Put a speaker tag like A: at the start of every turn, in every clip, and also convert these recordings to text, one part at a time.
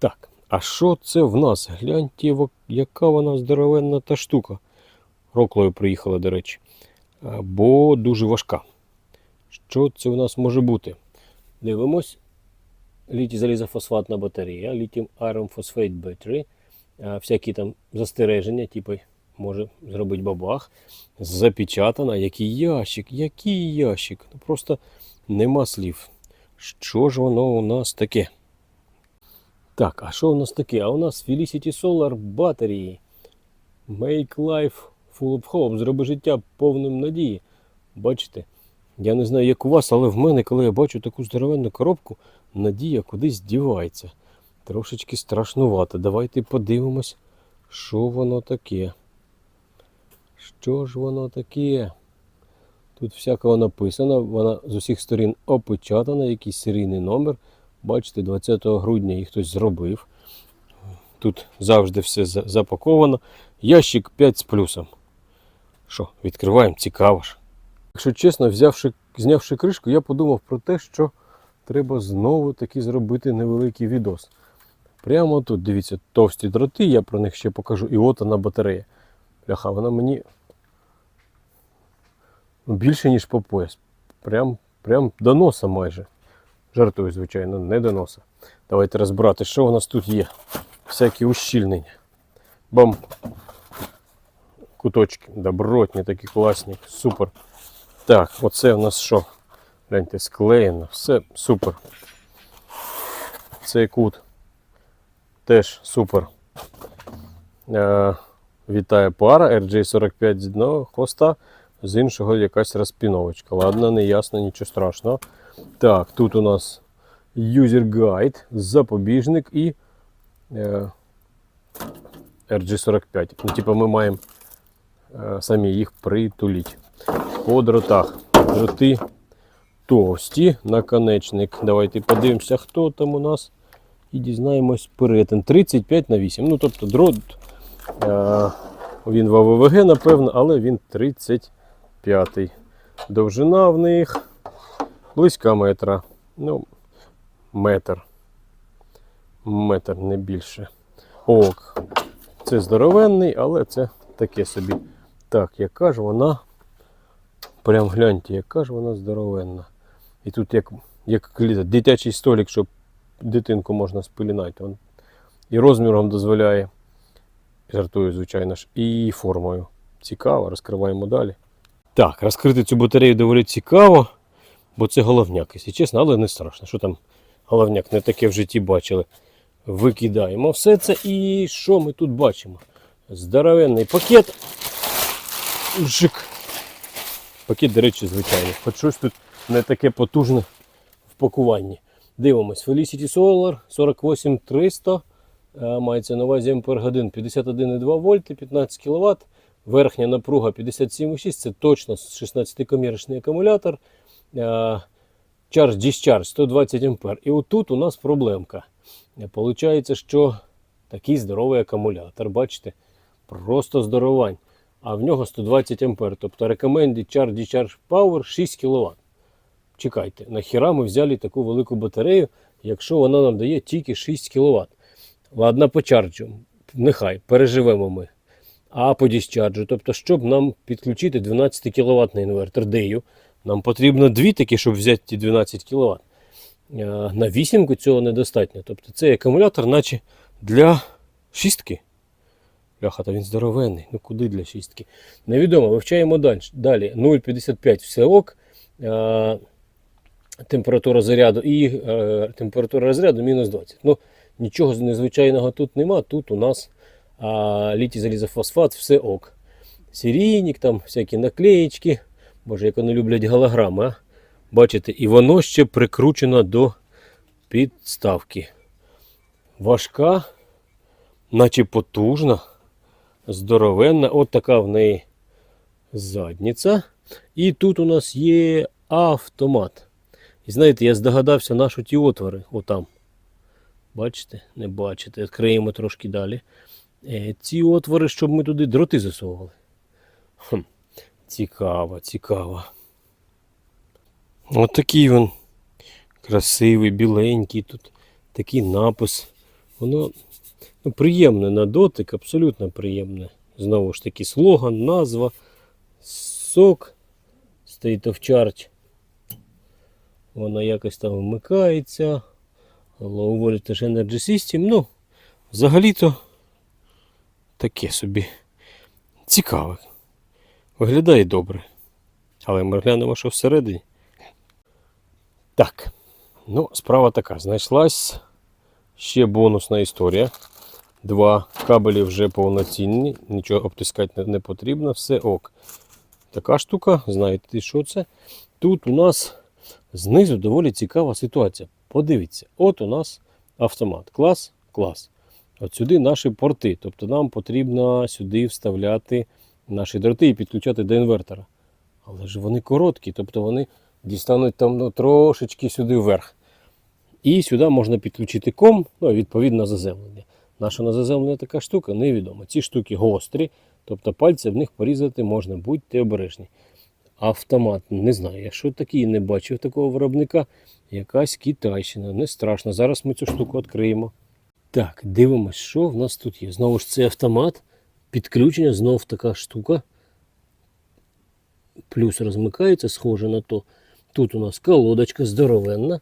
A: Так, а що це в нас? Гляньте, яка вона здоровенна та штука. Роклою приїхала, до речі. Бо дуже важка. Що це в нас може бути? Дивимось. Літій залізофосфатна батарея, Iron Phosphate Battery, всякі там застереження, типу, може зробити бабах. Запечатана. Який ящик, який ящик. Ну просто нема слів. Що ж воно у нас таке? Так, а що у нас таке? А у нас Felicity Solar батареї. Make life full of hope. Зроби життя повним надії. Бачите? Я не знаю, як у вас, але в мене, коли я бачу таку здоровенну коробку, надія кудись дівається. Трошечки страшнувато. Давайте подивимось, що воно таке. Що ж воно таке? Тут всякого написано, вона з усіх сторін опечатана, якийсь серійний номер. Бачите, 20 грудня їх хтось зробив. Тут завжди все запаковано. Ящик 5 з плюсом. Що, відкриваємо, цікаво ж. Якщо чесно, взявши, знявши кришку, я подумав про те, що треба знову таки зробити невеликий відос. Прямо тут, дивіться, товсті дроти, я про них ще покажу. І от вона батарея. Бляха, вона мені більше, ніж по пояс. Прям, прям до носа майже. Жартую, звичайно, не до носа. Давайте розбирати, що у нас тут є. Всякі ущільнення. Бам. Куточки. Добротні, такі класні. Супер. Так, оце у нас що? Гляньте, склеєно. Все супер. Цей кут теж супер. Е, вітає пара RJ45 з одного хвоста, з іншого якась розпіновочка. Ладно, не ясно, нічого страшного. Так, тут у нас user guide, запобіжник і е, RG45. Ну, типу, ми маємо е, самі їх притулити. По дротах. Дроти товсті, наконечник. Давайте подивимося, хто там у нас. І дізнаємось перетин. 35 на 8. Ну, тобто дрот. Е, він в АВВГ, напевно, але він 35. Довжина в них близька метра. Ну, метр. Метр, не більше. Ок. Це здоровенний, але це таке собі. Так, яка ж вона. Прям гляньте, яка ж вона здоровенна. І тут як, як дитячий столик, щоб дитинку можна спеленати. Он і розміром дозволяє. Жартую, звичайно ж, і формою. Цікаво, розкриваємо далі. Так, розкрити цю батарею доволі цікаво, бо це головняк, якщо чесно, але не страшно. Що там головняк не таке в житті бачили. Викидаємо все це і що ми тут бачимо? Здоровенний пакет. Жик. Пакет, до речі, звичайний. Хоч щось тут не таке потужне в пакуванні. Дивимось. Felicity Solar 48300. Е, Мається на увазі ампергодин 51,2 вольти, 15 кВт. Верхня напруга 57,6. Це точно 16-комірочний акумулятор. Charge Discharge 120 ампер. І отут у нас проблемка. Получається, що такий здоровий акумулятор. Бачите? Просто здоровань. А в нього 120 ампер. Тобто recommended Charge Discharge Power 6 кВт. Чекайте, нахіра ми взяли таку велику батарею, якщо вона нам дає тільки 6 кВт. Ладно, по чарджу, нехай переживемо ми. А по діscharge, тобто, щоб нам підключити 12 кВт інвертор дею, нам потрібно дві такі, щоб взяти ті 12 кВт. На вісімку цього недостатньо. Тобто цей акумулятор, наче для шістки. Бляха, та він здоровенний. Ну куди для шістки? Невідомо, вивчаємо далі. Далі 0,55 все ок. Е, температура заряду і е, температура розряду мінус 20. Ну, нічого незвичайного тут нема. Тут у нас літій залізофосфат, все ок. Серійник, там всякі наклеєчки. Боже, як вони люблять голограми, а? Бачите, і воно ще прикручено до підставки. Важка, наче потужна, здоровенна. От така в неї задниця. І тут у нас є автомат. І знаєте, я здогадався нашу ті отвори отам. Бачите? Не бачите. Відкриємо трошки далі. Е, ці отвори, щоб ми туди дроти засовували. Хм. Цікаво, цікаво. От такий він красивий, біленький. Тут такий напис Воно ну, приємне на дотик, абсолютно приємне. Знову ж таки, слоган, назва, сок, State of Charge. Воно якось там вмикається. Low Voltage Energy System. Ну, взагалі-то таке собі цікаве. Виглядає добре. Але ми глянемо, що всередині. Так. Ну, справа така. Знайшлась ще бонусна історія. Два кабелі вже повноцінні, нічого обтискати не, потрібно, все ок. Така штука, знаєте, що це? Тут у нас знизу доволі цікава ситуація. Подивіться, от у нас автомат. Клас, клас. От сюди наші порти. Тобто нам потрібно сюди вставляти наші дроти і підключати до інвертора. Але ж вони короткі, тобто вони дістануть там ну, трошечки сюди вверх. І сюди можна підключити ком, ну, відповідно заземлення. Наша на заземлення така штука, невідомо. Ці штуки гострі, тобто пальці в них порізати можна, будьте обережні. Автомат, не знаю, якщо такий не бачив такого виробника, якась китайщина, не страшно. Зараз ми цю штуку відкриємо. Так, дивимось, що в нас тут є. Знову ж це автомат, підключення, знов така штука. Плюс розмикається, схоже на то. Тут у нас колодочка здоровенна,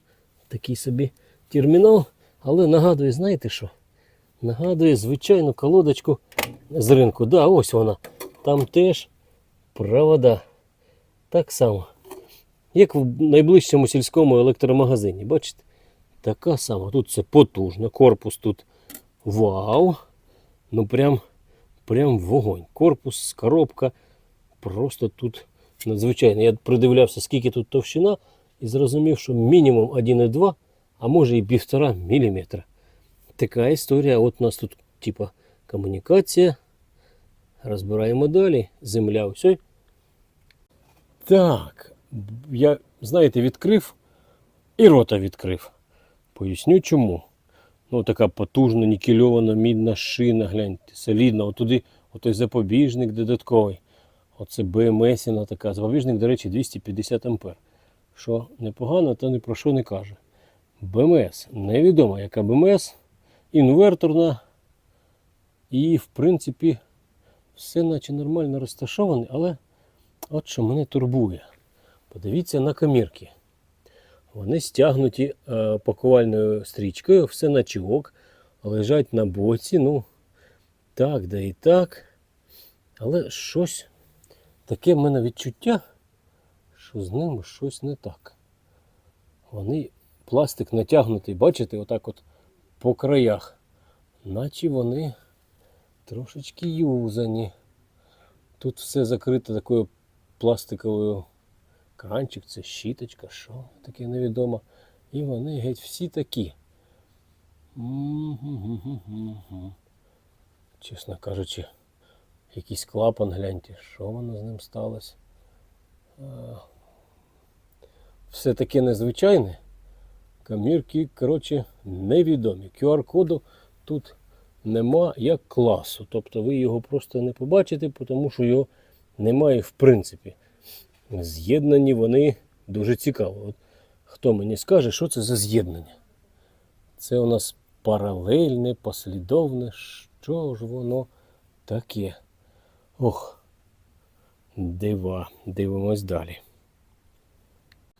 A: такий собі термінал. Але нагадує, знаєте що? Нагадує звичайну колодочку з ринку. Да, ось вона. Там теж провода. Так само. Як в найближчому сільському електромагазині. Бачите? Така сама. Тут це потужно. Корпус тут вау. Ну прям, прям вогонь. Корпус, коробка. Просто тут надзвичайно. Я придивлявся, скільки тут товщина, і зрозумів, що мінімум 1,2, а може і 1,5 мм. Така історія. От у нас тут, типа, комунікація. Розбираємо далі. Земля ось. Так. Я, знаєте, відкрив і рота відкрив. Поясню чому. Ну, така потужна, нікельована мідна шина, гляньте, солідна. Отуди отой запобіжник додатковий. Оце БМСіна така. Запобіжник, до речі, 250 ампер. Що непогано, то ні про що не каже. БМС. Невідомо, яка БМС. Інверторна. І, в принципі, все наче нормально розташоване, але от що мене турбує. Подивіться на камірки. Вони стягнуті е, пакувальною стрічкою, все на чок, лежать на боці. Ну, так, да і так. Але щось таке в мене відчуття, що з ними щось не так. Вони пластик натягнутий, бачите, отак от по краях. Наче вони трошечки юзані. Тут все закрите такою пластиковою кранчик, це щіточка, що таке невідомо. І вони геть всі такі. Чесно кажучи, якийсь клапан, гляньте, що воно з ним сталося. Все таке незвичайне. Камірки, коротше, невідомі. QR-коду тут нема як класу. Тобто ви його просто не побачите, тому що його немає в принципі. З'єднані вони дуже цікаво. От хто мені скаже, що це за з'єднання? Це у нас паралельне, послідовне. Що ж воно таке? Ох, дива. Дивимось далі.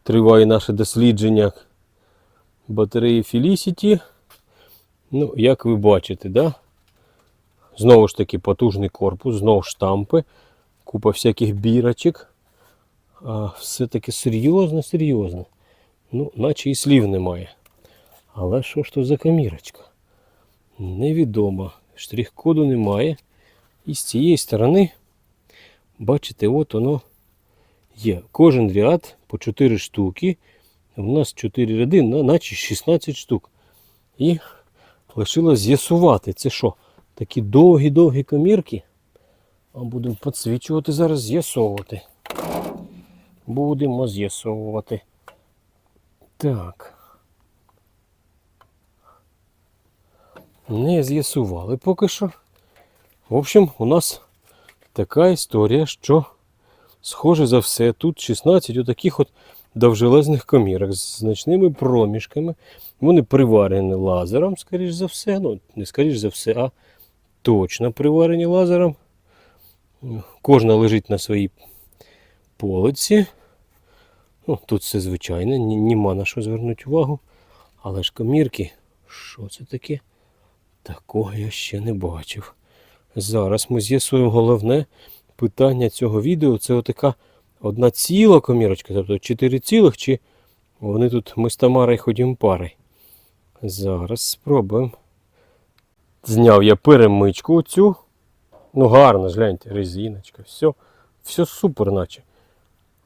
A: Триває наше дослідження батареї Felicity. Ну, як ви бачите, да? знову ж таки потужний корпус, знову штампи, купа всяких бірочок. А все таки серйозно, серйозно. Ну, наче і слів немає. Але що ж то за камірочка? Невідомо. Штрих-коду немає. І з цієї сторони, бачите, от воно є. Кожен ряд по 4 штуки. У нас 4 ряди, наче 16 штук. І лишилось з'ясувати, це що? Такі довгі-довгі камірки. А будемо підсвічувати зараз, з'ясовувати. Будемо з'ясовувати. Так. Не з'ясували поки що. В общем, у нас така історія, що, схоже за все, тут 16 отаких от довжелезних комірок з значними проміжками. Вони приварені лазером, скоріш за все. Ну, не скоріш за все, а точно приварені лазером. Кожна лежить на своїй полиці. Ну, тут все звичайне, ні- нема на що звернути увагу. Але ж комірки, що це таке? Такого я ще не бачив. Зараз ми з'ясуємо головне питання цього відео. Це отака одна ціла комірочка, тобто 4 цілих, чи вони тут ми з Тамарою ходимо пари. Зараз спробуємо. Зняв я перемичку оцю. Ну гарно, гляньте, резиночка, все, все супер, наче.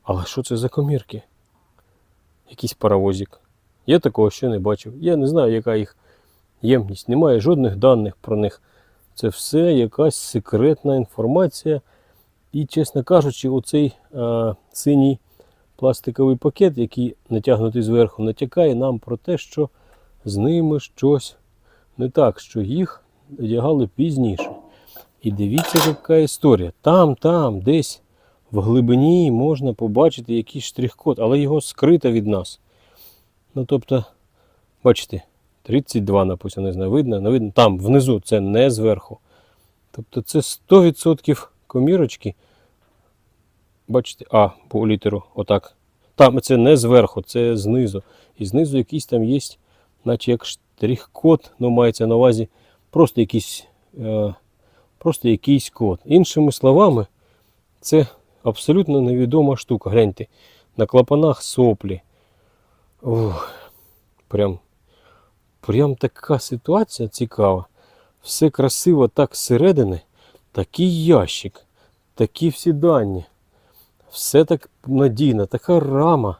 A: Але що це за комірки? Якийсь паровозик. Я такого ще не бачив. Я не знаю, яка їх ємність. Немає жодних даних про них. Це все якась секретна інформація. І, чесно кажучи, оцей а, синій пластиковий пакет, який натягнутий зверху, натякає нам про те, що з ними щось не так, що їх одягали пізніше. І дивіться, яка історія. Там, там, десь в глибині можна побачити якийсь штрих-код, але його скрито від нас. Ну, тобто, бачите, 32 написано, не знаю, видно, не видно. Там внизу це не зверху. Тобто це 100% комірочки. Бачите, А по літеру, отак. Там це не зверху, це знизу. І знизу якийсь там є, наче як штрих-код, ну мається на увазі просто якийсь, е, просто якийсь код. Іншими словами, це абсолютно невідома штука. Гляньте, на клапанах соплі. Ух, прям, прям така ситуація цікава. Все красиво так зсередини, такий ящик, такі всі дані. Все так надійно, така рама,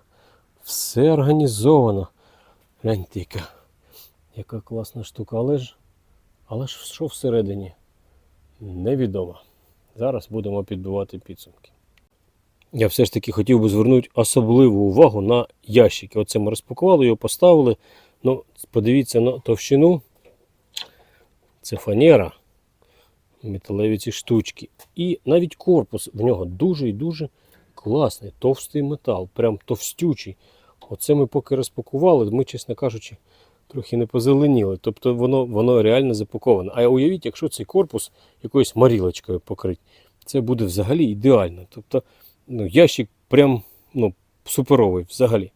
A: все організовано. Гляньте, яка, яка класна штука. Але ж, але ж що всередині? Невідомо. Зараз будемо підбивати підсумки. Я все ж таки хотів би звернути особливу увагу на ящики. Оце ми розпакували, його поставили. Ну, подивіться на товщину. Це фанера, металеві ці штучки. І навіть корпус в нього дуже і дуже класний, товстий метал, прям товстючий. Оце ми поки розпакували, ми, чесно кажучи, трохи не позеленіли. Тобто воно, воно реально запаковане. А уявіть, якщо цей корпус якоюсь марілочкою покрить, це буде взагалі ідеально. Тобто ну, ящик прям ну, суперовий взагалі.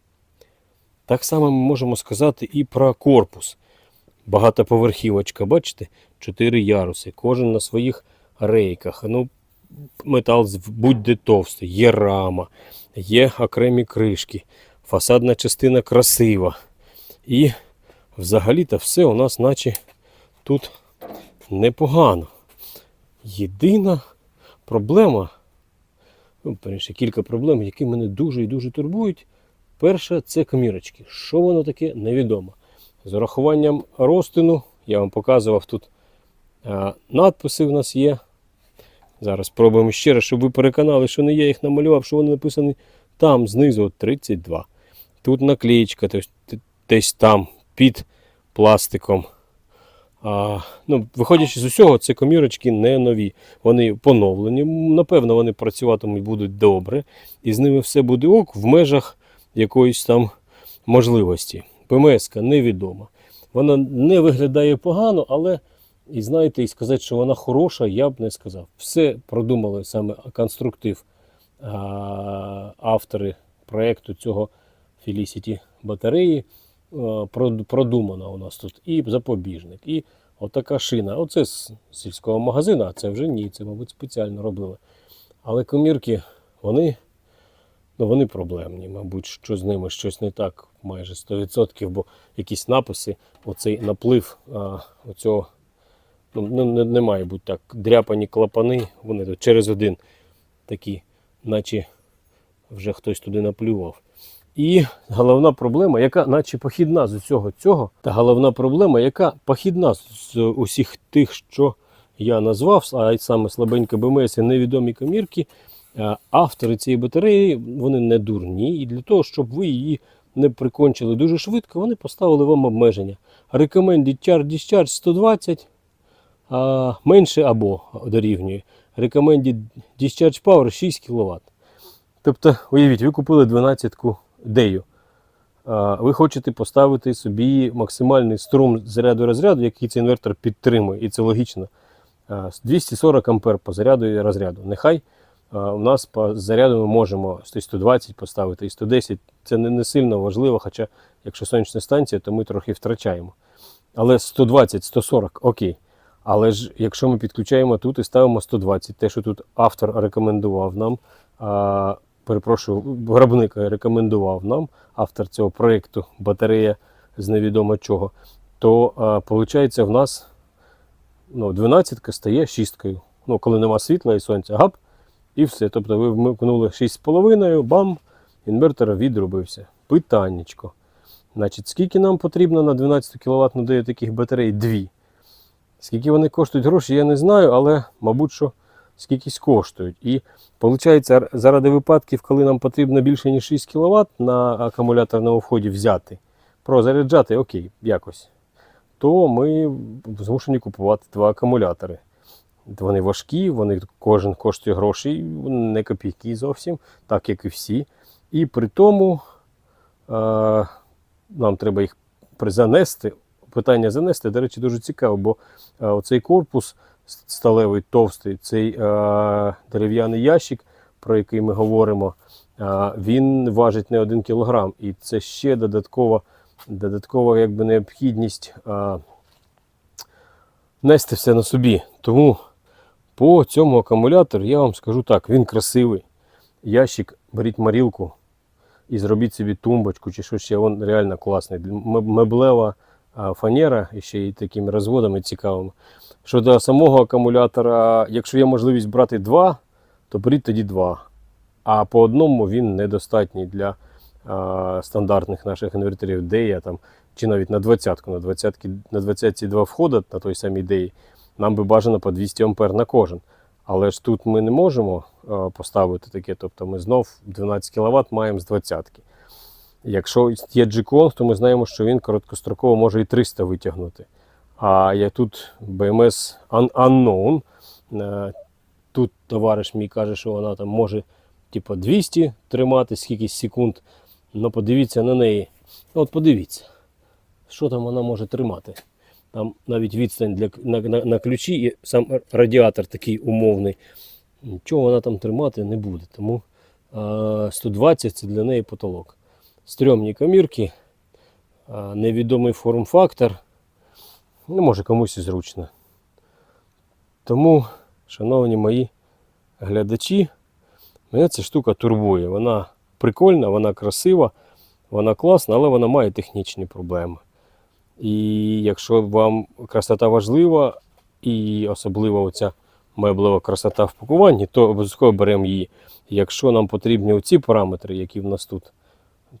A: Так само ми можемо сказати і про корпус. Багатоповерхівочка, бачите? Чотири яруси, кожен на своїх рейках. Ну, метал будь-де товстий, є рама, є окремі кришки, фасадна частина красива. І взагалі-то все у нас наче тут непогано. Єдина проблема, ну, перше, кілька проблем, які мене дуже і дуже турбують. Перша це комірочки. Що воно таке, невідомо. З урахуванням розтину, я вам показував тут а, надписи в нас є. Зараз спробуємо ще раз, щоб ви переконали, що не я їх намалював, що вони написані там знизу от 32. Тут наклеїчка, тобто десь там під пластиком. А, ну, виходячи з усього, це комірочки не нові. Вони поновлені. Напевно, вони працюватимуть будуть добре, і з ними все буде ок в межах якоїсь там можливості. ПМС невідома. Вона не виглядає погано, але і знаєте, і сказати, що вона хороша, я б не сказав. Все продумали саме конструктив а, автори проєкту цього Felicity батареї. А, прод- Продумано у нас тут і запобіжник, і отака шина. Оце з сільського магазину, а це вже ні, це, мабуть, спеціально робили. Але комірки, вони, ну, вони проблемні. Мабуть, що з ними щось не так майже 100%, бо якісь написи, оцей наплив а, оцього ну, не, не має бути так. Дряпані клапани, вони тут через один такі, наче вже хтось туди наплював. І головна проблема, яка наче похідна з усього цього, та головна проблема, яка похідна з усіх тих, що я назвав, а й саме слабенька БМС і невідомі комірки, е, автори цієї батареї вони не дурні. І для того, щоб ви її не прикончили дуже швидко, вони поставили вам обмеження. Recommended Charge Discharge 120, а менше або дорівнює. Recommended Discharge Power 6 кВт. Тобто, уявіть, ви купили 12 дею. А, Ви хочете поставити собі максимальний струм заряду розряду, який цей інвертор підтримує, і це логічно. 240 ампер по заряду і розряду. Нехай у нас по заряду ми можемо 120 поставити і 110. Це не, сильно важливо, хоча якщо сонячна станція, то ми трохи втрачаємо. Але 120, 140 окей. Але ж якщо ми підключаємо тут і ставимо 120, те, що тут автор рекомендував нам, перепрошую, виробник рекомендував нам, автор цього проєкту батарея з невідомо чого, то виходить в нас ну, 12 стає 6. Ну, коли нема світла і сонця, гап, і все. Тобто ви вмикнули 6,5, бам, інвертор відробився. Питаннячко. Значить, скільки нам потрібно на 12 кВт надає таких батарей? Дві. Скільки вони коштують гроші, я не знаю, але, мабуть, що скількись коштують. І виходить, заради випадків, коли нам потрібно більше, ніж 6 кВт на акумуляторному вході взяти, прозаряджати, окей, якось, то ми змушені купувати два акумулятори. Вони важкі, вони кожен коштує грошей, не копійки зовсім, так як і всі. І при тому е, нам треба їх занести. Питання занести, до речі, дуже цікаво, бо е, оцей корпус сталевий, товстий, цей е, дерев'яний ящик, про який ми говоримо, е, він важить не один кілограм. І це ще додаткова, додаткова якби, необхідність е, нести все на собі. Тому по цьому акумулятору я вам скажу так, він красивий. Ящик, беріть марілку і зробіть собі тумбочку чи що ще, він реально класний. Меблева а, фанера і ще й такими розводами цікавими. Щодо самого акумулятора, якщо є можливість брати два, то беріть тоді два. А по одному він недостатній для а, стандартних наших інверторів, де я там, чи навіть на 20-ку. На 20 на 20 два входять на той самій ідеї. Нам би бажано по 200 ампер на кожен. Але ж тут ми не можемо а, поставити таке, тобто ми знов 12 кВт маємо з 20-ки. Якщо є G-Kong, то ми знаємо, що він короткостроково може і 300 витягнути. А я тут BMS Unknown. Е, Тут товариш мій каже, що вона там може типу, 200 тримати скільки секунд. Ну подивіться на неї. От подивіться, що там вона може тримати. Там навіть відстань для, на, на, на ключі і сам радіатор такий умовний. Нічого вона там тримати не буде. Тому е, 120 це для неї потолок. Стрьомні комірки, е, невідомий форм-фактор. Ну, може комусь і зручно. Тому, шановні мої глядачі, мене ця штука турбує. Вона прикольна, вона красива, вона класна, але вона має технічні проблеми. І якщо вам красота важлива, і особливо оця меблева красота в пакуванні, то обов'язково беремо її. Якщо нам потрібні оці параметри, які в нас тут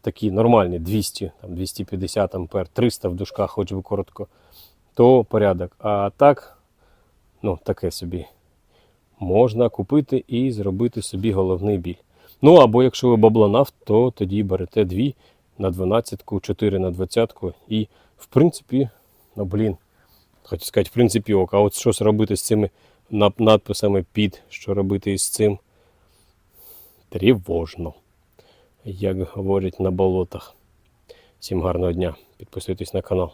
A: такі нормальні, 200, там, 250 ампер, 300 в дужках, хоч би коротко, то порядок. А так, ну, таке собі. Можна купити і зробити собі головний біль. Ну або якщо ви бабланав, то тоді берете 2 на 12, 4 на 20 і, в принципі, ну блін, хочу сказати, в принципі, ок. А от щось робити з цими надписами під, що робити із цим? Тривожно, як говорять на болотах. Всім гарного дня. Підписуйтесь на канал.